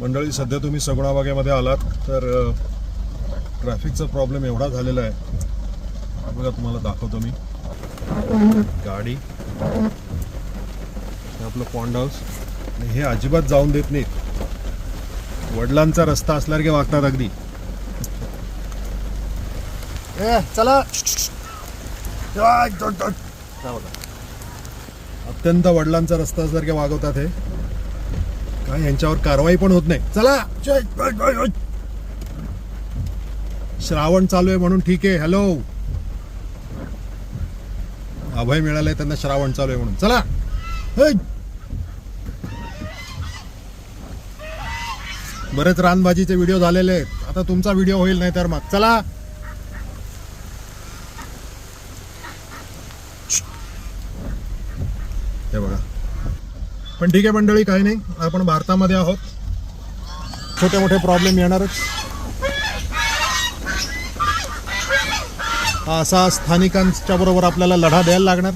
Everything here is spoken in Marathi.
मंडळी सध्या तुम्ही सगुणाबागेमध्ये आलात तर ट्रॅफिकचा प्रॉब्लेम एवढा झालेला आहे. बघा तुम्हाला दाखवतो मी. गाडी. आपलं पॉन्ड हाऊस आणि हे अजिबात जाऊन देत नाहीत. वडिलांचा रस्ता असल्यासारखे वागतात अगदी. ए चला. अत्यंत वडिलांचा रस्ता असल्यासारखे वागवतात हे. काय यांच्यावर कारवाई पण होत नाही. चला! श्रावण चालू आहे म्हणून ठीक आहे. हॅलो अभय मिळालंय त्यांना श्रावण चालू आहे म्हणून. चला! बरेच रानबाजीचे व्हिडिओ झालेले आहेत. आता तुमचा व्हिडिओ होईल नाही तर मग. चला! हे बघा. पण ठीक आहे मंडळी काही नाही. आपण भारतामध्ये आहोत. छोटे मोठे प्रॉब्लेम येणारच. असा स्थानिकांच्या बरोबर आपल्याला लढा द्यायला लागणार.